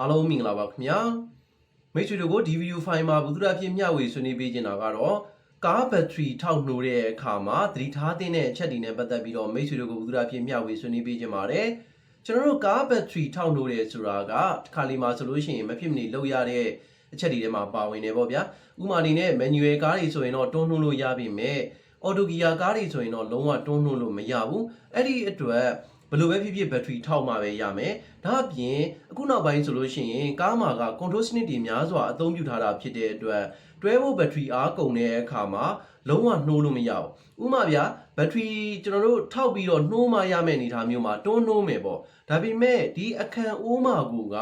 အားလုံးမင်္ဂလာပါခင်ဗျာမိတ်ဆွေတို့ကိုဒီဗီဒီယိုဖိုင်မှာဘုဒ္ဓအဖြစ်မျှဝေဆွေးနွေးပေးနေတာကတော့ကားဘက်ထရီထောက်နှိုးတဲ့အခါမှာသတိထားသင့်တဲ့အချက်တွေနဲ့ပတ်သက်ပြီးတော့မိတ်ဆွေတို့ကိုဘုဒ္ဓအဖြစ်မျှဝေဆွေးနွေးပေးခြင်းပါတယ်ကျွန်တော်တို့ကားဘက်ထရီထောက်နှိုးတယ်ဆိုတာကတစ်ခါလီမှာဆိုလို့ရှိရင်မဖြစ်မနေလုပ်ရတဲ့အချက်တွေထဲမှာပါဝင်တယ်ပေါ့ဗျာဥပမာအနေနဲ့ manual ကားတွေဆိုရင်တော့တွန်းနှိုးလို့ရပြီမဲ့အော်တိုဂီယာကားတွေဆိုရင်တော့လုံးဝတွန်းနှိုးလို့မရဘူးအဲ့ဒီအတွက် ဘယ်လိုပဲဖြစ်ဖြစ်ဘက်ထရီထောက်မှပဲရမယ်ဒါအပြင်အခုနောက်ပိုင်းဆိုလို့ရှိရင်ကားမှာက control စနစ်တွေများစွာအသုံးပြုထားတာဖြစ်တဲ့အတွက်တွဲဖို့ဘက်ထရီအားကုန်တဲ့အခါမှာလုံးဝနှိုးလို့မရဘူးဥပမာဗျာဘက်ထရီကျွန်တော်တို့ထောက်ပြီးတော့နှိုးမှရမယ့်အနေအထားမျိုးမှာတွန်းနှိုးမယ်ပေါ့ဒါပေမဲ့ဒီအခန့်အိုးမှာကူက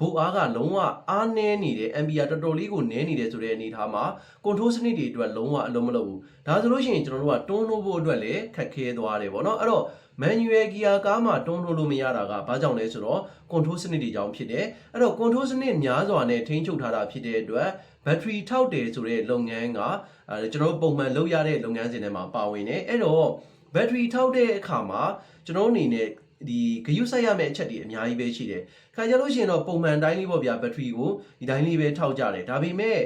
ဘို့အားကလုံးဝအားနည်းနေတယ် ampere တော်တော်လေးကိုနည်းနေတယ်ဆိုတဲ့အနေအထားမှာ control စနစ်တွေအတွက်လုံးဝအလုံးမလုံးဘူးဒါဆိုလို့ရှိရင်ကျွန်တော်တို့ကတွန်းနှိုးဖို့အတွက်လည်းခက်ခဲသွားတယ်ပေါ့နော်အဲ့တော့ manual gear ကားမှာတွန်းနှိုးလို့မရတာကဘာကြောင့်လဲဆိုတော့ control စနစ်တွေကြောင့်ဖြစ်တယ်အဲ့တော့ control စနစ်များစွာနဲ့ထိန်းချုပ်ထားတာဖြစ်တဲ့အတွက် battery ထောက်တယ်ဆိုတဲ့လုပ်ငန်းကအဲကျွန်တော်တို့ပုံမှန်လုပ်ရတဲ့လုပ်ငန်းစဉ်တွေမှာပါဝင်တယ်အဲ့တော့ battery ထောက်တဲ့အခါမှာကျွန်တော်အနေနဲ့ဒီဂယုစိုက်ရမယ့်အချက်တွေအများကြီးပဲရှိတယ်။ခါကြလို့ရှိရင်တော့ပုံမှန်တိုင်းလေးပေါ့ဗျာဘက်ထရီကိုဒီတိုင်းလေးပဲထောက်ကြတယ်။ဒါပေမဲ့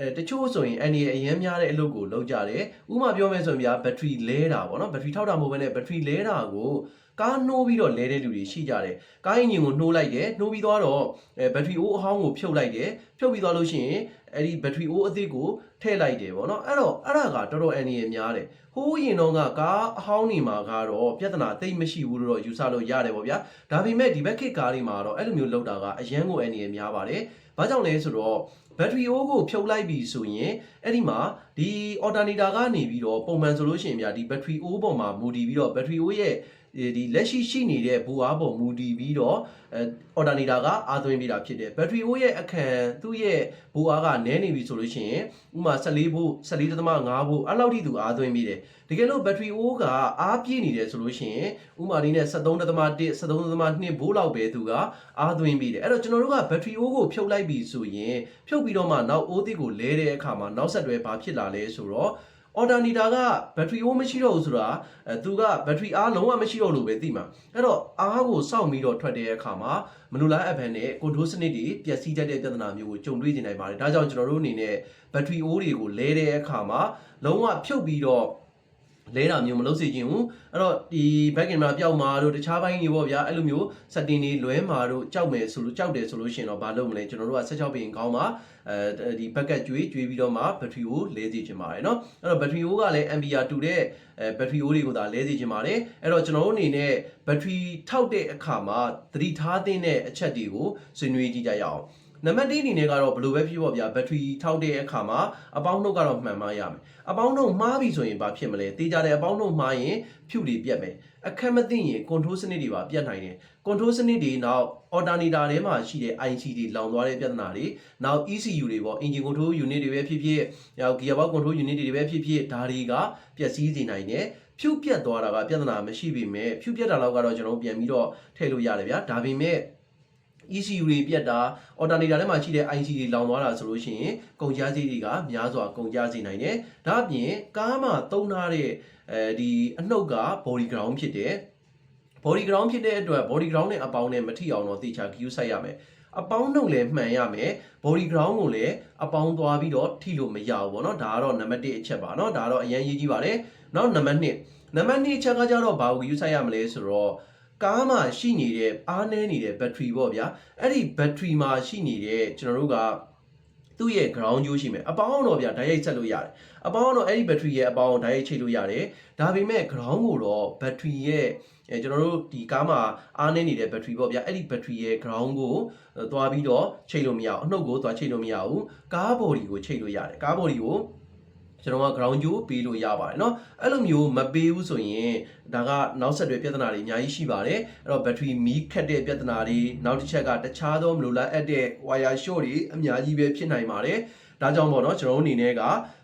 အဲတချို့ဆိုရင်အန်ဒီအရင်များတဲ့အလုပ်ကိုလုပ်ကြတယ်။ဥပမာပြောမယ်ဆိုရင်ဗျာဘက်ထရီလဲတာပေါ့နော်ဘက်ထရီထောက်တာမဟုတ်ဘဲနဲ့ဘက်ထရီလဲတာကိုကားနှိုးပြီးတော့လဲတဲ့လူတွေရှိကြတယ်။ကားအင်ဂျင်ကိုနှိုးလိုက်တယ်နှိုးပြီးသွားတော့အဲဘက်ထရီအိုးအဟောင်းကိုဖြုတ်လိုက်တယ်ဖြုတ်ပြီးသွားလို့ရှိရင်အဲ့ဒီဘက်ထရီအိုးအသစ်ကိုထည့်လိုက်တယ်ပေါ့နော်အဲ့တော့အဲ့ဒါကတော်တော်အန်ဒီများတယ်ဟိုးရင်တော့ကကားအဟောင်းနေမှာကတော့ပြဿနာသိမ့်မရှိဘူးလို့တော့ယူဆလို့ရတယ်ပေါ့ဗျာဒါပေမဲ့ဒီဘက်ခစ်ကားတွေမှာတော့အဲ့လိုမျိုးလောက်တာကအရန်ကိုအန်ဒီများပါတယ်ဘာကြောင့်လဲဆိုတော့ ဘက်ထရီအိုးကိုဖြုတ်လိုက်ပြီဆိုရင်အဲ့ဒီမှာဒီအော်တာနေတာကနေပြီးတော့ပုံမှန်ဆိုလို့ရှိရင်ဗျာဒီဘက်ထရီအိုးပေါ်မှာမူတည်ပြီးတော့ဘက်ထရီအိုးရဲ့ ဒီလက်ရှိရှိနေတဲ့ဘူအားပေါ်မူတည်ပြီးတော့အဲအော်တာနေတာကအားသွင်းပေးတာဖြစ်တယ်ဘက်ထရီအိုးရဲ့အခန့်သူ့ရဲ့ဘူအားကနည်းနေပြီဆိုလို့ရှိရင်ဥမာ14ဗို့14.5ဗို့အဲ့လောက်ထိသူအားသွင်းပေးတယ်တကယ်လို့ဘက်ထရီအိုးကအားပြည့်နေတယ်ဆိုလို့ရှိရင်ဥမာဒီနဲ့73.1 73.2ဗို့လောက်ပဲသူကအားသွင်းပေးတယ်အဲ့တော့ကျွန်တော်တို့ကဘက်ထရီအိုးကိုဖြုတ်လိုက်ပြီဆိုရင်ဖြုတ်ပြီးတော့မှနောက်အိုးသစ်ကိုလဲတဲ့အခါမှာနောက်ဆက်တွဲဘာဖြစ်လာလဲဆိုတော့ အော်ဒါနီတာကဘက်ထရီအိုးမရှိတော့ဘူးဆိုတာအဲသူကဘက်ထရီအားလုံးဝမရှိတော့လို့ပဲသိမှာအဲ့တော့အားကိုစောင့်ပြီးတော့ထွက်တဲ့အခါမှာမလိုလားအပ်ဘဲနဲ့ကွန်ထရိုးစနစ်တွေပျက်စီးတတ်တဲ့ပြဿနာမျိုးကိုကြုံတွေ့နေနိုင်ပါတယ်ဒါကြောင့်ကျွန်တော်တို့အနေနဲ့ဘက်ထရီအိုးတွေကိုလဲတဲ့အခါမှာလုံးဝဖြုတ်ပြီးတော့ လဲတာမျိုးမလုပ်စေချင်ဘူးအဲ့တော့ဒီ back end မှာပျောက်မှာတို့တခြားဘိုင်းတွေပေါ့ဗျာအဲ့လိုမျိုး setting တွေလွဲမှာတို့ကြောက်မယ်ဆိုလို့ကြောက်တယ်ဆိုလို့ရှိရင်တော့ဘာလုပ်မလဲကျွန်တော်တို့က16ပင်ခေါင်းမှာအဲဒီ bucket ကျွေးကျွေးပြီးတော့မှ battery ကိုလဲစေချင်ပါတယ်เนาะအဲ့တော့ battery ကလည်း ampere တူတဲ့အဲ battery တွေကိုသာလဲစေချင်ပါတယ်အဲ့တော့ကျွန်တော်တို့အနေနဲ့ battery ထောက်တဲ့အခါမှာသတိထားသင့်တဲ့အချက်တွေကိုဆွေးနွေးကြည့်ကြရအောင် နံပါတ်1အနေနဲ့ကတော့ဘယ်လိုပဲဖြစ်ပေါ့ဗျာဘက်ထရီထောက်တဲ့အခါမှာအပေါင်းနှုတ်ကတော့မှန်မှရမယ်အပေါင်းနှုတ်မှားပြီဆိုရင်ဘာဖြစ်မလဲတေးကြတဲ့အပေါင်းနှုတ်မှားရင်ဖြူတွေပြတ်မယ်အခက်မသိရင် control စနစ်တွေပါပြတ်နိုင်တယ် control စနစ်တွေနောက် alternator ထဲမှာရှိတဲ့ IC တွေလောင်သွားတဲ့ပြဿနာတွေနောက် ECU တွေပေါ့ engine control unit တွေပဲဖြစ်ဖြစ်နောက် gearbox control unit တွေပဲဖြစ်ဖြစ်ဒါတွေကပျက်စီးစေနိုင်တယ်ဖြူပြတ်သွားတာကပြဿနာမရှိပေမဲ့ဖြူပြတ်တာတော့ကတော့ကျွန်တော်ပြန်ပြီးတော့ထည့်လို့ရတယ်ဗျာဒါပေမဲ့ ECU တွေပြတ်တာ alternator ထဲမှာရှိတဲ့ IC တွေလောင်သွားတာဆိုလို့ရှိရင်ကုန်ကျစရိတ်တွေကများစွာကုန်ကျစေနိုင်တယ်။ဒါ့အပြင်ကားမှာသုံးထားတဲ့အဲဒီအနှုတ်က body ground ဖြစ်တယ်။ body ground ဖြစ်တဲ့အတွက် body ground နဲ့အပေါင်းနဲ့မထိအောင်တော့တေချာ queue ဆိုင်ရမယ်။အပေါင်းနှုတ်လည်းမှန်ရမယ် body ground ကိုလည်းအပေါင်းသွားပြီးတော့ထိလို့မရဘူးပေါ့နော်ဒါကတော့နံပါတ်1အချက်ပါနော်ဒါတော့အရင်ရေးကြည့်ပါတယ်နောက်နံပါတ်2နံပါတ်2အချက်ကကြတော့ဘာကို queue ဆိုင်ရမလဲဆိုတော့ ကားမှာရှိနေတဲ့အားနည်းနေတဲ့ဘက်ထရီပေါ့ဗျာအဲ့ဒီဘက်ထရီမှာရှိနေတဲ့ကျွန်တော်တို့ကသူ့ရဲ့ ground ကျိုးရှိမယ်အပေါင်းတော့ဗျာဓာတ်ရိုက်ဆက်လို့ရတယ်အပေါင်းတော့အဲ့ဒီဘက်ထရီရဲ့အပေါင်းဓာတ်ရိုက်ချိတ်လို့ရတယ်ဒါပေမဲ့ ground ကိုတော့ဘက်ထရီရဲ့အဲကျွန်တော်တို့ဒီကားမှာအားနေနေတဲ့ဘက်ထရီပေါ့ဗျာအဲ့ဒီဘက်ထရီရဲ့ ground ကိုသွားပြီးတော့ချိတ်လို့မရအောင်အနှုတ်ကိုသွားချိတ်လို့မရဘူးကား body ကိုချိတ်လို့ရတယ်ကား body ကို ကျွန်တော်က ground ကြိုးပေးလို့ရပါတယ်เนาะအဲ့လိုမျိုးမပေးဘူးဆိုရင်ဒါကနောက်ဆက်တွဲပြဿနာတွေအများကြီးရှိပါတယ်အဲ့တော့ battery မီးခတ်တဲ့ပြဿနာတွေနောက်တစ်ချက်ကတခြားသောမလိုလားအပ်တဲ့ wire short တွေအများကြီးပဲဖြစ်နိုင်ပါတယ်ဒါကြောင့်ပေါ့เนาะကျွန်တော်တို့အနေနဲ့က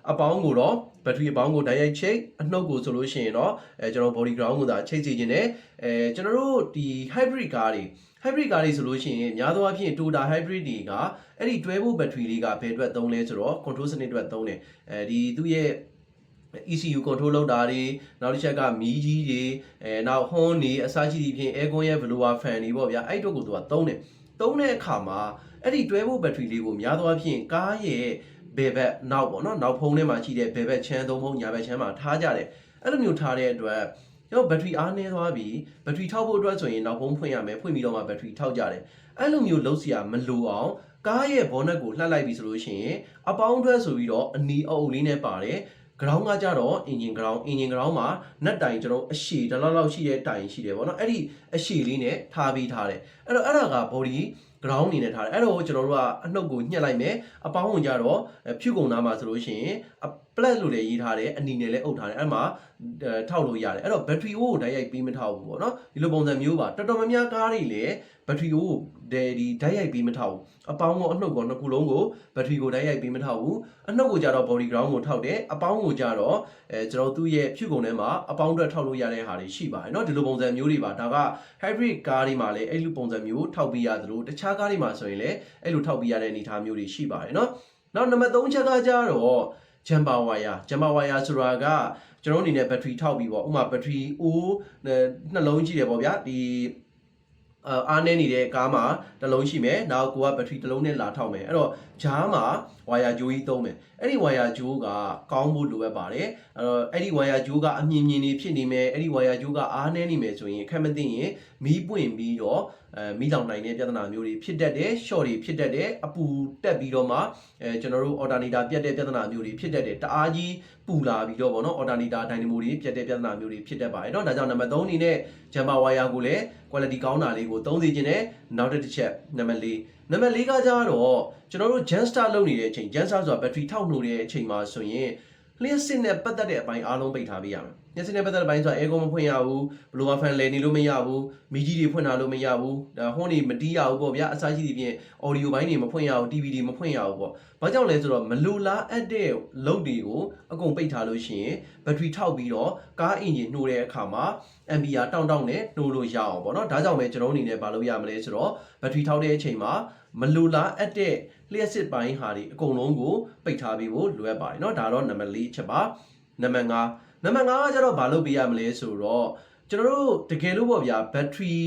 အပေါင်းကိုတော့ battery အပေါင်းကိုတိုက်ရိုက်ချိတ်အနှုတ်ကိုဆိုလို့ရှိရင်တော့အဲကျွန်တော် body ground ကိုသာချိတ်စီခြင်းနဲ့အဲကျွန်တော်တို့ဒီ hybrid ကားတွေ hybrid ကားတွေဆိုလို့ရှိရင်များသောအားဖြင့် Toyota hybrid တွေကအဲ့ဒီတွဲဖို့ battery လေးကဘယ်အတွက်သုံးလဲဆိုတော့ control စနစ်အတွက်သုံးတယ်အဲဒီသူ့ရဲ့ ECU control လုပ်တာတွေနောက်တစ်ချက်ကမီးကြီးတွေအဲနောက် horn တွေအစားရှိသဖြင့် aircon ရဲ့ blower fan တွေပေါ့ဗျာအဲ့တို့ကိုသူကသုံးတယ်သုံးတဲ့အခါမှာအဲ့ဒီတွဲဖို့ဘက်ထရီလေးကိုများသောအားဖြင့်ကားရဲ့ ဘယ်ဘက်နောက်ပေါ့နော်နောက်ဖုံးထဲမှာရှိတဲ့ဘယ်ဘက်ချမ်းသုံးဖုံးညာဘက်ချမ်းမှာထားကြတယ်အဲ့လိုမျိုးထားတဲ့အတွက်ကျွန်တော်ဘက်ထရီအားနည်းသွားပြီဘက်ထရီထောက်ဖို့အတွက်ဆိုရင်နောက်ဖုံးဖွင့်ရမယ်ဖွင့်ပြီးတော့မှဘက်ထရီထောက်ကြတယ်အဲ့လိုမျိုးလုပ်စရာမလိုအောင်ကားရဲ့ဘောနက်ကိုလှပ်လိုက်ပြီဆိုလို့ရှိရင်အပေါင်းအတွက်ဆိုပြီးတော့အနီအုပ်လေးနဲ့ပါတယ် ground ကကြတော့ engine ground engine ground မှာနက်တိုင်ကျွန်တော်အရှည်တစ်လောက်လောက်ရှိတဲ့တိုင်ရှိတယ်ဗောနော်အဲ့ဒီအရှည်လေးနဲ့ထားပြီးထားတယ်အဲ့တော့အဲ့ဒါက body ground အနေနဲ့ထားတယ်အဲ့တော့ကျွန်တော်တို့ကအနှုတ်ကိုညှက်လိုက်မယ်အပေါင်းဝင်ကြတော့ဖြူကုံသားမှာဆိုလို့ရှိရင် plat လို့လည်းရေးထားတယ်အနီနဲ့လည်းအုပ်ထားတယ်အဲ့မှာထောက်လို့ရတယ်အဲ့တော့ battery O ကိုဓာတ်ရိုက်ပြီးမထောက်ဘူးဗောနော်ဒီလိုပုံစံမျိုးပါတော်တော်များများကားတွေလည်း battery O ကိုဒီဓာတ်ရိုက်ပြီးမထောက်ဘူးအပေါင်းကောအနှုတ်ကောနှစ်ခုလုံးကို battery ကိုဓာတ်ရိုက်ပြီးမထောက်ဘူးအနှုတ်ကိုကြတော့ body ground ကိုထောက်တယ်အပေါင်းကိုကြတော့အဲကျွန်တော်သူ့ရဲ့ဖြူကုံထဲမှာအပေါင်းအတွက်ထောက်လို့ရတဲ့ဟာတွေရှိပါတယ်เนาะဒီလိုပုံစံမျိုးတွေပါဒါက hybrid ကားတွေမှာလည်းအဲ့လိုပုံစံမျိုးထောက်ပြီးရသလိုတခြားကားတွေမှာဆိုရင်လည်းအဲ့လိုထောက်ပြီးရတဲ့အနေအထားမျိုးတွေရှိပါတယ်เนาะနောက်နံပါတ်3ချက်ကကြတော့ jumper wire jumper wire ဆိုတာကကျွန်တော်အနေနဲ့ battery ထောက်ပြီးပေါ့ဥပမာ battery O နှလုံးကြည့်တယ်ပေါ့ဗျာဒီ အာအားနေနေတဲ့ကားမှာတစ်လုံးရှိမယ်နောက်ကိုကဘက်ထရီတစ်လုံးနဲ့လာထောက်မယ်အဲ့တော့ဂျားမှာဝါယာဂျိုးကြီးသုံးမယ်အဲ့ဒီဝါယာဂျိုးကကောင်းဖို့လိုအပ်ပါတယ်အဲ့တော့အဲ့ဒီဝါယာဂျိုးကအမြင်မြင်နေဖြစ်နေမယ်အဲ့ဒီဝါယာဂျိုးကအားနေနေမယ်ဆိုရင်အခက်မသိရင်မီးပွင့်ပြီးတော့ အဲမီးလောင်နိုင်တဲ့ပြဿနာမျိုးတွေဖြစ်တတ်တယ် short တွေဖြစ်တတ်တယ်အပူတက်ပြီးတော့မှအဲကျွန်တော်တို့ alternator ပြတ်တဲ့ပြဿနာမျိုးတွေဖြစ်တတ်တယ်တအားကြီးပူလာပြီးတော့ဗောနော် alternator dynamo တွေပြတ်တဲ့ပြဿနာမျိုးတွေဖြစ်တတ်ပါတယ်เนาะဒါကြောင့်နံပါတ်3အနေနဲ့ jumper wire ကိုလည်း quality ကောင်းတာလေးကိုသုံးစီခြင်းနဲ့နောက်တစ်ချက်နံပါတ်4နံပါတ်4ကကြတော့ကျွန်တော်တို့ gen start လုပ်နေတဲ့အချိန် gen start ဆိုတာ battery ထောက်နှိုးတဲ့အချိန်မှာဆိုရင် လျှက်စစ်နဲ့ပတ်သက်တဲ့အပိုင်းအားလုံးပိတ်ထားပေးရမယ်။လျှက်စစ်နဲ့ပတ်သက်တဲ့အပိုင်းဆိုတာ aircon မဖွင့်ရဘူး။ blower fan လည်နေလို့မရဘူး။မီးကြီးတွေဖွင့်ထားလို့မရဘူး။ဒါဟွန်းတွေမတီးရဘူးပေါ့ဗျာ။အစားရှိသဖြင့် audio ဘိုင်းတွေမဖွင့်ရဘူး။ TV တွေမဖွင့်ရဘူးပေါ့။ဘာကြောင့်လဲဆိုတော့မလိုလားအပ်တဲ့လုပ်တွေကိုအကုန်ပိတ်ထားလို့ရှိရင် battery ထောက်ပြီးတော့ကားအင်ဂျင်နှိုးတဲ့အခါမှာ ampere တောင်းတောင်းနဲ့နှိုးလို့ရအောင်ပေါ့နော်။ဒါကြောင့်ပဲကျွန်တော်အနေနဲ့မလုပ်ရမလဲဆိုတော့ battery ထောက်တဲ့အချိန်မှာမလိုလားအပ်တဲ့ လျှက်စစ်ပိုင်းဟာတွေအကုန်လုံးကိုပိတ်ထားပြီးဖို့လိုအပ်ပါတယ်เนาะဒါတော့နံပါတ်၄ချက်ပါနံပါတ်5နံပါတ်5ကကျတော့ဘာလုပ်ပေးရမလဲဆိုတော့ကျွန်တော်တို့တကယ်လို့ပေါ့ဗျာဘက်ထရီ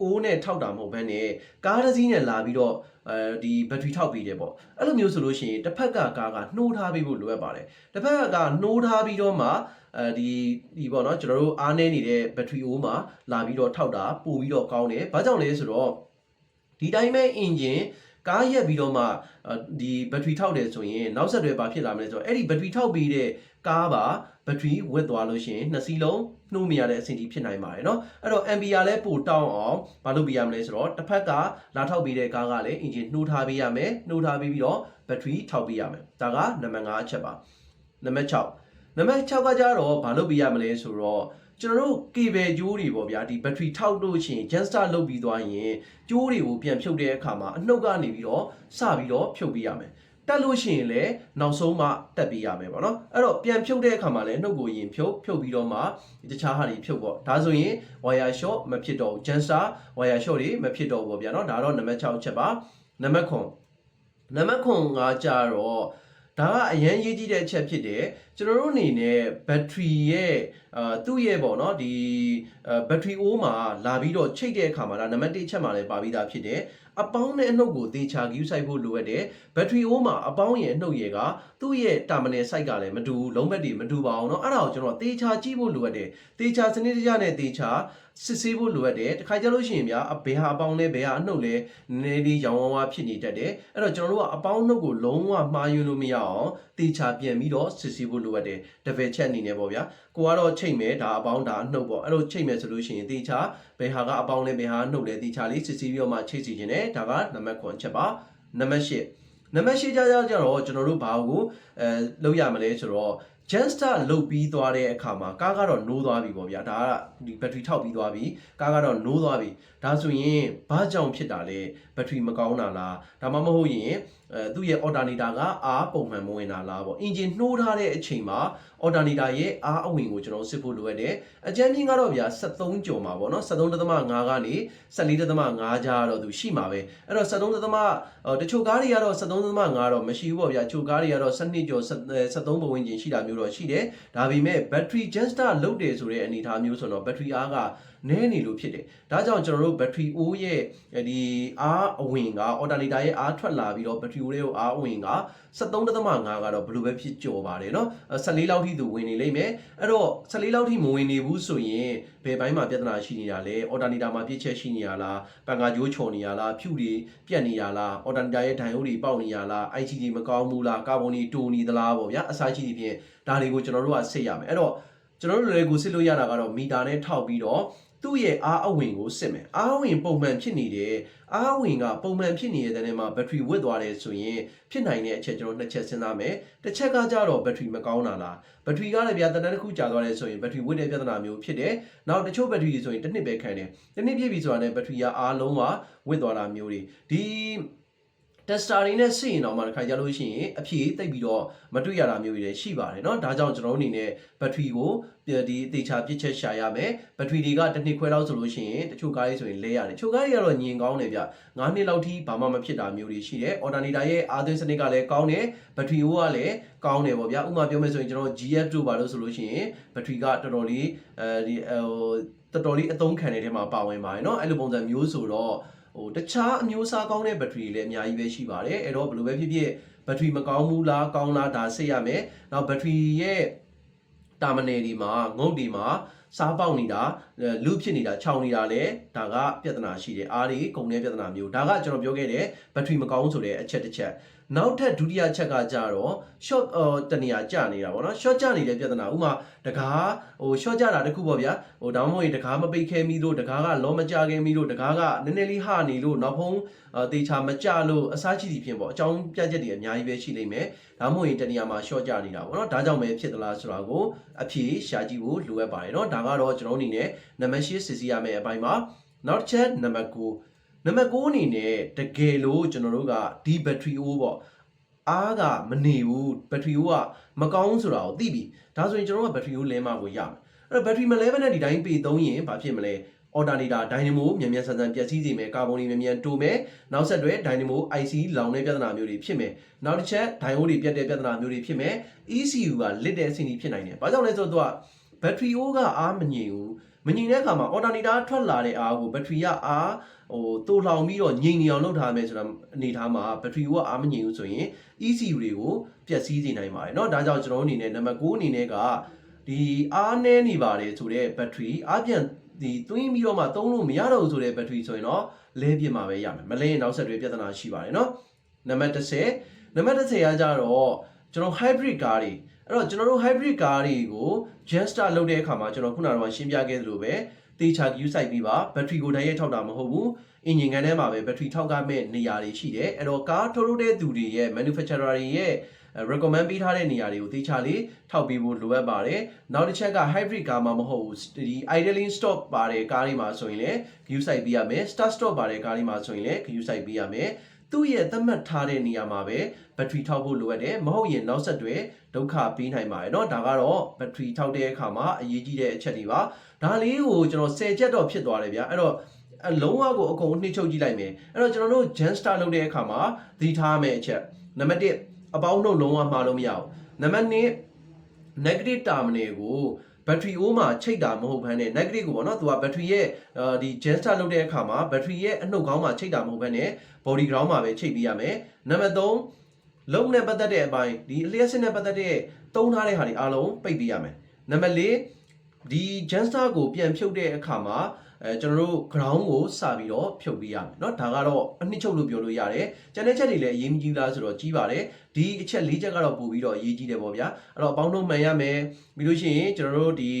အိုးနဲ့ထောက်တာမဟုတ်ဘဲနဲ့ကားတစ်စီးနဲ့လာပြီးတော့အဲဒီဘက်ထရီထောက်ပေးတယ်ပေါ့အဲ့လိုမျိုးဆိုလို့ရှိရင်တစ်ဖက်ကကားကနှိုးထားပေးဖို့လိုအပ်ပါတယ်တစ်ဖက်ကကားနှိုးထားပြီးတော့မှအဲဒီဒီပေါ့နော်ကျွန်တော်တို့အားနေနေတဲ့ဘက်ထရီအိုးမှာလာပြီးတော့ထောက်တာပို့ပြီးတော့ကောင်းတယ်ဘာကြောင့်လဲဆိုတော့ဒီတိုင်းပဲအင်ဂျင် ကားရက်ပြီးတော့မှဒီဘက်ထရီထောက်တယ်ဆိုရင်နောက်ဆက်တွဲဘာဖြစ်လာမလဲဆိုတော့အဲ့ဒီဘက်ထရီထောက်ပြီးတဲ့ကားပါဘက်ထရီဝစ်သွားလို့ရှိရင်နှစ်စီးလုံးနှိုးမရတဲ့အဆင့်ကြီးဖြစ်နိုင်ပါတယ်เนาะအဲ့တော့ ampere လည်းပိုတောင်းအောင်မလုပ်ပြရမလဲဆိုတော့တစ်ဖက်ကလာထောက်ပြီးတဲ့ကားကလည်း engine နှိုးထားပေးရမယ်နှိုးထားပြီးပြီးတော့ဘက်ထရီထောက်ပေးရမယ်ဒါကနံပါတ်5အချက်ပါနံပါတ်6နံပါတ်6ကကြတော့မလုပ်ပြရမလဲဆိုတော့ ကျွန်တော်တို့ cable ကြိုးတွေပေါ့ဗျာဒီ battery ထောက်လို့ရှိရင် gen start လုပ်ပြီးသွားရင်ကြိုးတွေကိုပြန်ဖြုတ်တဲ့အခါမှာအနှုတ်ကနေပြီးတော့စပြီးတော့ဖြုတ်ပေးရမယ်တက်လို့ရှိရင်လည်းနောက်ဆုံးမှတက်ပေးရမယ်ပေါ့နော်အဲ့တော့ပြန်ဖြုတ်တဲ့အခါမှာလည်းနှုတ်ကိုရင်ဖြုတ်ဖြုတ်ပြီးတော့မှတခြားဟာတွေဖြုတ်ပေါ့ဒါဆိုရင် wire short မဖြစ်တော့ဘူး gen star wire short တွေမဖြစ်တော့ဘူးပေါ့ဗျာနော်ဒါတော့နံပါတ်6ချက်ပါနံပါတ်9နံပါတ်9ကကြတော့ဒါကအရန်ရေးကြည့်တဲ့အချက်ဖြစ်တယ်ကျွန်တော်တို့အနေနဲ့ဘက်ထရီရဲ့အာသူ့ရဲ့ပေါ့နော်ဒီဘက်ထရီအိုးမှာလာပြီးတော့ချိတ်တဲ့အခါမှာဒါနံပါတ်1ချက်မှာလည်းပါပြီးသားဖြစ်တယ်အပေါင်းနဲ့အနှုတ်ကိုသေချာ view site ဖို့လိုအပ်တယ်ဘက်ထရီအိုးမှာအပေါင်းရဲ့အနှုတ်ရဲ့ကသူ့ရဲ့ terminal site ကလည်းမတူဘူးလုံးဘက်တွေမတူပါအောင်เนาะအဲ့ဒါကိုကျွန်တော်သေချာကြည့်ဖို့လိုအပ်တယ်သေချာစနစ်တကျနဲ့သေချာစစ်ဆေးဖို့လိုအပ်တယ်တခါကြလို့ရှိရင်ဗျာဘယ်ဟာအပေါင်းလဲဘယ်ဟာအနှုတ်လဲနည်းနည်းလေးရောင်ဝါးဝါဖြစ်နေတတ်တယ်အဲ့တော့ကျွန်တော်တို့ကအပေါင်းနှုတ်ကိုလုံးဝမှားယွင်းလို့မရအောင်သေချာပြန်ပြီးတော့စစ်ဆေးဖို့ လိုအပ်တယ် level check အနေနဲ့ပေါ့ဗျာကိုကတော့ချိန်မယ်ဒါအပေါင်းဒါအနှုတ်ပေါ့အဲ့လိုချိန်မယ်ဆိုလို့ရှိရင်သေချာဘယ်ဟာကအပေါင်းလဲဘယ်ဟာအနှုတ်လဲသေချာလေးစစ်ဆေးပြီးတော့မှချိတ်စီခြင်းနဲ့ဒါကနံပါတ်9ချက်ပါနံပါတ်10နံပါတ်10ကြကြကြတော့ကျွန်တော်တို့ဘာကိုအဲလုပ်ရမလဲဆိုတော့ gen start လုတ်ပြီးသွားတဲ့အခါမှာကားကတော့နိုးသွားပြီပေါ့ဗျာဒါကဒီဘက်ထရီထောက်ပြီးသွားပြီကားကတော့နိုးသွားပြီဒါဆိုရင်ဘာကြောင့်ဖြစ်တာလဲဘက်ထရီမကောင်းတာလားဒါမှမဟုတ်ရင် အဲသူ့ရဲ့ alternator ကအားပုံမှန်မဝင်တာလားပေါ့ engine နှိုးထားတဲ့အချိန်မှာ alternator ရဲ့အားအဝင်ကိုကျွန်တော်စစ်ဖို့လိုအပ်တယ်အကြမ်းမြင့်ကတော့ဗျာ73ကျော်မှာပေါ့နော်73.5ကနေ14.5ကြားတော့သူရှိမှာပဲအဲ့တော့73.5တချို့ကားတွေကတော့73.5တော့မရှိဘူးပေါ့ဗျာချို့ကားတွေကတော့12ကျော်73ဘဝင်ကျင်ရှိတာမျိုးတော့ရှိတယ်ဒါပေမဲ့ battery gen start လုတ်တယ်ဆိုတဲ့အနေအထားမျိုးဆိုတော့ battery အားက နည်းနေလို့ဖြစ်တယ်ဒါကြောင့်ကျွန်တော်တို့ battery O ရဲ့ဒီအားအဝင်က alternator ရဲ့အားထွက်လာပြီးတော့ battery O ရဲ့အားအဝင်က73.5ကတော့ဘယ်လိုပဲဖြစ်ကြော်ပါတယ်เนาะ14လောက်ထိသူဝင်နေလိမ့်မယ်အဲ့တော့14လောက်ထိမဝင်နေဘူးဆိုရင်ဘယ်ဘိုင်းမှာပြဿနာရှိနေတာလဲ alternator မှာပြည့်ချက်ရှိနေရလားပန်ကာကြိုးချော်နေရလားဖြူတွေပြက်နေရလား alternator ရဲ့ဒိုင်အိုးတွေပေါက်နေရလား IC တွေမကောင်းဘူးလားကာဗွန်တွေတူနေသလားပေါ့ဗျာအစားရှိသဖြင့်ဒါတွေကိုကျွန်တော်တို့ကစစ်ရမယ်အဲ့တော့ကျွန်တော်တို့လည်းကိုစစ်လို့ရတာကတော့မီတာနဲ့ထောက်ပြီးတော့ သူ့ရဲ့အားအဝင်ကိုစစ်မယ်အားအဝင်ပုံမှန်ဖြစ်နေတယ်အားအဝင်ကပုံမှန်ဖြစ်နေတဲ့တဲ့မှာဘက်ထရီဝစ်သွားတယ်ဆိုရင်ဖြစ်နိုင်တဲ့အချက်ကျွန်တော်နှစ်ချက်စဉ်းစားမယ်တစ်ချက်ကကြတော့ဘက်ထရီမကောင်းတာလားဘက်ထရီကလည်းဗျာတန်းတစ်ခုကြာသွားတယ်ဆိုရင်ဘက်ထရီဝစ်တဲ့ပြဿနာမျိုးဖြစ်တယ်နောက်တချို့ဘက်ထရီတွေဆိုရင်တစ်နှစ်ပဲခံတယ်တစ်နှစ်ပြည့်ပြီဆိုတာနဲ့ဘက်ထရီကအားလုံးကဝစ်သွားတာမျိုးတွေဒီ tester တွေနဲ့စစ်ရင်တော့မှတစ်ခါကြလို့ရှိရင်အဖြေတိတ်ပြီးတော့မတွေ့ရတာမျိုးတွေလည်းရှိပါတယ်เนาะဒါကြောင့်ကျွန်တော်တို့အနေနဲ့ဘက်ထရီကိုဒီအသေးချာပြစ်ချက်ရှာရမယ်ဘက်ထရီတွေကတစ်နှစ်ခွဲလောက်ဆိုလို့ရှိရင်တချို့ကားတွေဆိုရင်လဲရတယ်တချို့ကားတွေကတော့ညင်ကောင်းတယ်ဗျ9နှစ်လောက်ထိဘာမှမဖြစ်တာမျိုးတွေရှိတယ် alternator ရဲ့အာသွင်းစနစ်ကလည်းကောင်းတယ်ဘက်ထရီဟိုကလည်းကောင်းတယ်ပေါ့ဗျာဥပမာပြောမယ်ဆိုရင်ကျွန်တော် GF တို့ပါလို့ဆိုလို့ရှိရင်ဘက်ထရီကတော်တော်လေးအဲဒီဟိုတော်တော်လေးအသုံးခံတဲ့ထဲမှာပါဝင်ပါတယ်เนาะအဲ့လိုပုံစံမျိုးဆိုတော့ ဟိုတခြားအမျိုးအစားကောင်းတဲ့ဘက်ထရီလည်းအများကြီးပဲရှိပါတယ်အဲ့တော့ဘယ်လိုပဲဖြစ်ဖြစ်ဘက်ထရီမကောင်းဘူးလားကောင်းလားဒါစစ်ရမယ်နောက်ဘက်ထရီရဲ့တာမနယ်ဒီမှာငုတ်ဒီမှာစားပေါက်နေတာလူဖြစ်နေတာခြောင်နေတာလည်းဒါကပြဿနာရှိတယ်အားတွေကုန်တဲ့ပြဿနာမျိုးဒါကကျွန်တော်ပြောခဲ့တဲ့ဘက်ထရီမကောင်းဆိုတဲ့အချက်တစ်ချက် နောက်ထပ်ဒုတိယချက်ကကြတော့ short တနေရာကျနေတာပေါ့နော် short ကျနေတဲ့ပြဿနာဥမာတကားဟို short ကျတာတခုပေါ့ဗျာဟိုဒါမှမဟုတ်ရင်တကားမပိတ်ခဲမိလို့တကားကလောမကျခဲမိလို့တကားကနည်းနည်းလေးဟနေလို့နောက်ဖုံးတေချာမကျလို့အစားချီတီဖြစ်ပေါ့အကြောင်းပြချက်တွေအများကြီးပဲရှိနေမယ်ဒါမှမဟုတ်ရင်တနေရာမှာ short ကျနေတာပေါ့နော်ဒါကြောင့်ပဲဖြစ်သလားဆိုတာကိုအဖြေရှာကြည့်ဖို့လိုအပ်ပါတယ်เนาะဒါကတော့ကျွန်တော်အနေနဲ့နံပါတ်8စစ်စီရမယ့်အပိုင်းမှာနောက်တစ်ချက်နံပါတ်9 နံပါတ်9အနေနဲ့တကယ်လို့ကျွန်တော်တို့ကဒီဘက်ထရီအိုးပေါ့အားကမနေဘူးဘက်ထရီအိုးကမကောင်းဆိုတာကိုသိပြီဒါဆိုရင်ကျွန်တော်တို့ကဘက်ထရီအိုးလဲမကိုရမယ်အဲ့တော့ဘက်ထရီမလဲဘဲနဲ့ဒီတိုင်းပေသုံးရင်ဘာဖြစ်မလဲ alternator dynamo မြန်မြန်ဆန်ဆန်ပျက်စီးစေမယ်ကာဗွန်တွေမြန်မြန်တိုးမယ်နောက်ဆက်တွဲ dynamo IC လောင်တဲ့ပြဿနာမျိုးတွေဖြစ်မယ်နောက်တစ်ချက် diode တွေပြတ်တဲ့ပြဿနာမျိုးတွေဖြစ်မယ် ECU ကလစ်တဲ့အဆင့်ကြီးဖြစ်နိုင်တယ်ဘာကြောင့်လဲဆိုတော့သူကဘက်ထရီအိုးကအားမငြိမ်ဘူး မငြိမ်တဲ့အခါမှာ alternator ထွက်လာတဲ့အားကိုဘက်ထရီကအားဟိုတိုးလောင်ပြီးတော့ငြိမ်နေအောင်လုပ်ထားမယ်ဆိုတာအနေထားမှာဘက်ထရီကအားမငြိမ်ဘူးဆိုရင် ECU တွေကိုပျက်စီးစေနိုင်ပါတယ်เนาะဒါကြောင့်ကျွန်တော်အနေနဲ့နံပါတ်9အနေနဲ့ကဒီအားနည်းနေပါတယ်ဆိုတဲ့ဘက်ထရီအားပြန်ဒီသွင်းပြီးတော့မှသုံးလို့မရတော့ဘူးဆိုတဲ့ဘက်ထရီဆိုရင်တော့လဲပြစ်မှာပဲရမယ်မလဲရင်နောက်ဆက်တွဲပြဿနာရှိပါတယ်เนาะနံပါတ်10နံပါတ်10ကကြတော့ကျွန်တော် hybrid ကားတွေ အဲ့တော့ကျွန်တော်တို့ hybrid ကားတွေကို Jetstar လုပ်တဲ့အခါမှာကျွန်တော်ခုနကတော့ရှင်းပြခဲ့သလိုပဲတေချာ queue site ပြီးပါဘက်ထရီကိုတည်းရဲ့ထောက်တာမဟုတ်ဘူးအင်ဂျင်ကန်ထဲမှာပဲဘက်ထရီထောက်ကမဲ့နေရာတွေရှိတယ်အဲ့တော့ကားထုတ်လုပ်တဲ့သူတွေရဲ့ manufacturer တွေရဲ့ recommend ပေးထားတဲ့နေရာတွေကိုတေချာလေးထောက်ပေးဖို့လိုအပ်ပါတယ်နောက်တစ်ချက်က hybrid ကားမှမဟုတ်ဘူးဒီ idling stock ပါတဲ့ကားတွေမှာဆိုရင်လည်း queue site ပေးရမယ် start stop ပါတဲ့ကားတွေမှာဆိုရင်လည်း queue site ပေးရမယ် သူ့ရဲ့သတ်မှတ်ထားတဲ့နေရာမှာပဲဘက်ထရီထောက်ဖို့လိုအပ်တယ်မဟုတ်ရင်နောက်ဆက်တွဲဒုက္ခပေးနိုင်ပါတယ်เนาะဒါကတော့ဘက်ထရီထောက်တဲ့အခါမှာအရေးကြီးတဲ့အချက်တွေပါဒါလေးကိုကျွန်တော်10ချက်တော့ဖြစ်သွားတယ်ဗျာအဲ့တော့အလုံးဝကိုအကုန်နှိမ့်ချုပ်ကြည့်လိုက်မယ်အဲ့တော့ကျွန်တော်တို့ gen star လုပ်တဲ့အခါမှာသတိထားမယ့်အချက်နံပါတ်1အပေါင်းနှုတ်လုံးဝမှားလို့မရဘူးနံပါတ်2 negative terminal ကို ဘက်ထရီအိုးမှာချိတ်တာမဟုတ်ဘဲနဲ့ negative ကိုပေါ့နော်သူကဘက်ထရီရဲ့ဒီ gen star လုပ်တဲ့အခါမှာဘက်ထရီရဲ့အနှုတ်ခေါင်းမှာချိတ်တာမဟုတ်ဘဲနဲ့ body ground မှာပဲချိတ်ပေးရမယ်နံပါတ်3လုံးနဲ့ပတ်သက်တဲ့အပိုင်းဒီအလျှက်စစ်နဲ့ပတ်သက်တဲ့သုံးထားတဲ့ဟာတွေအားလုံးပိတ်ပေးရမယ်နံပါတ်4ဒီ gen star ကိုပြန်ဖြုတ်တဲ့အခါမှာ အဲကျွန်တော်တို့ ground ကိုစပြီးတော့ဖြုတ်ပေးရမယ်เนาะဒါကတော့အနှစ်ချုပ်လို့ပြောလို့ရတယ်ကျန်တဲ့ချက်တွေလည်းအရေးမကြီးလားဆိုတော့ကြီးပါတယ်ဒီအချက်၄ချက်ကတော့ပို့ပြီးတော့အရေးကြီးတယ်ပေါ့ဗျာအဲ့တော့အပေါင်းတို့မှန်ရမယ်ပြီးလို့ရှိရင်ကျွန်တော်တို့ဒီ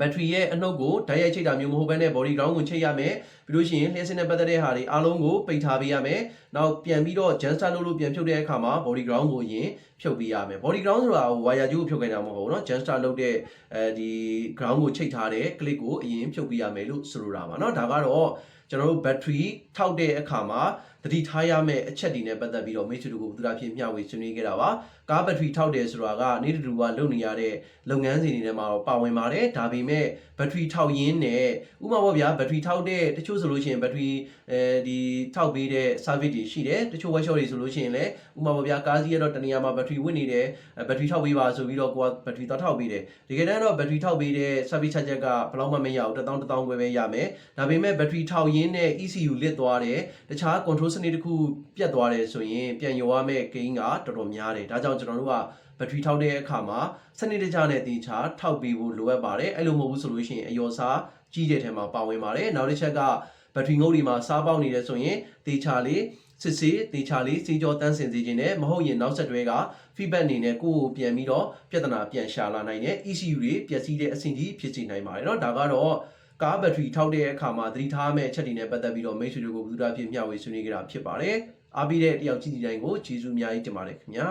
ဘက်ထရီရဲ့အနှုတ်ကိုဓာတ်ရိုက်ချိတ်တာမျိုးမဟုတ်ဘဲနဲ့ body ground ကိုချိတ်ရမယ်ပြီးလို့ရှိရင်လျှက်စစ်နဲ့ပတ်သက်တဲ့ဟာတွေအားလုံးကိုပိတ်ထားပေးရမယ်နောက်ပြန်ပြီးတော့ gen star လို့လို့ပြန်ဖြုတ်တဲ့အခါမှာ body ground ကိုအရင်ဖြုတ်ပေးရမယ် body ground ဆိုတာဟို wire ကျိုးကိုဖြုတ်ခိုင်းတာမဟုတ်ဘူးเนาะ gen star လုပ်တဲ့အဲဒီ ground ကိုချိတ်ထားတဲ့ click ကိုအရင်ဖြုတ်ပေးရမယ်လို့ဆိုလိုတာပါเนาะဒါကတော့ ကျွန်တော်တို့ battery ထောက်တဲ့အခါမှာ သတိထားရမယ့်အချက်တွေနဲ့ပတ်သက်ပြီးတော့မိတ်ဆွေတို့ကိုဘုရားဖြစ်မျှဝေဆွေးနွေးခဲ့တာပါကား battery ထောက်တယ်ဆိုတာကနေ့တူကလုပ်နေရတဲ့လုပ်ငန်းစဉ်တွေထဲမှာတော့ပါဝင်ပါတယ်ဒါပေမဲ့ battery ထောက်ရင်းနဲ့ဥပမာပေါ့ဗျာ battery ထောက်တဲ့တချို့ဆိုလို့ရှိရင် battery အဲဒီထောက်ပေးတဲ့ service တွေရှိတယ်တချို့ workshop တွေဆိုလို့ရှိရင်လည်းဥပမာပေါ့ဗျာကားစီးရတော့တနေရာမှာ battery ဝင်နေတယ်ဘက်ထရီထောက်ပေးပါဆိုပြီးတော့ကိုကဘက်ထရီတော့ထောက်ပေးတယ်တကယ်တမ်းတော့ဘက်ထရီထောက်ပေးတဲ့ service charge ကဘယ်လောက်မှမရဘူး1000 1000ခွဲပဲရမယ်ဒါပေမဲ့ဘက်ထရီထောက်ရင်းနဲ့ ECU လစ်သွားတယ်တခြား control စနစ်တစ်ခုပြတ်သွားတယ်ဆိုရင်ပြန်ရောရမယ့်ဂိမ်းကတော်တော်များတယ်ဒါကြောင့်ကျွန်တော်တို့ကဘက်ထရီထောက်တဲ့အခါမှာစနစ်တကျနဲ့တေချာထောက်ပေးဖို့လိုအပ်ပါတယ်အဲ့လိုမဟုတ်ဘူးဆိုလို့ရှိရင်အယောစားကြီးတဲ့ထဲမှာပါဝင်ပါတယ်နောက်တစ်ချက်ကဘက်ထရီငုတ်တွေမှာစားပေါက်နေတယ်ဆိုရင်တေချာလေးစစ်စေးတေချာလေးစီကြောတန်းစင်စေခြင်းနဲ့မဟုတ်ရင်နောက်ဆက်တွဲက feedback အနေနဲ့ကိုယ့်ကိုပြန်ပြီးတော့ပြဿနာပြန်ရှာလာနိုင်တဲ့ ECU တွေပျက်စီးတဲ့အဆင့်ကြီးဖြစ်စေနိုင်ပါတယ်เนาะဒါကတော့ ကားဘက်ထရီထောက်တဲ့အခါမှာသတိထားမယ့်အချက်တွေနဲ့ပတ်သက်ပြီးတော့မိတ်ဆွေတို့ကိုဘုရားဖြစ်မျှဝေဆွေးနွေးကြတာဖြစ်ပါတယ်အားပေးတဲ့တယောက်ကြည့်ကြည့်တိုင်းကိုကျေးဇူးအများကြီးတင်ပါတယ်ခင်ဗျာ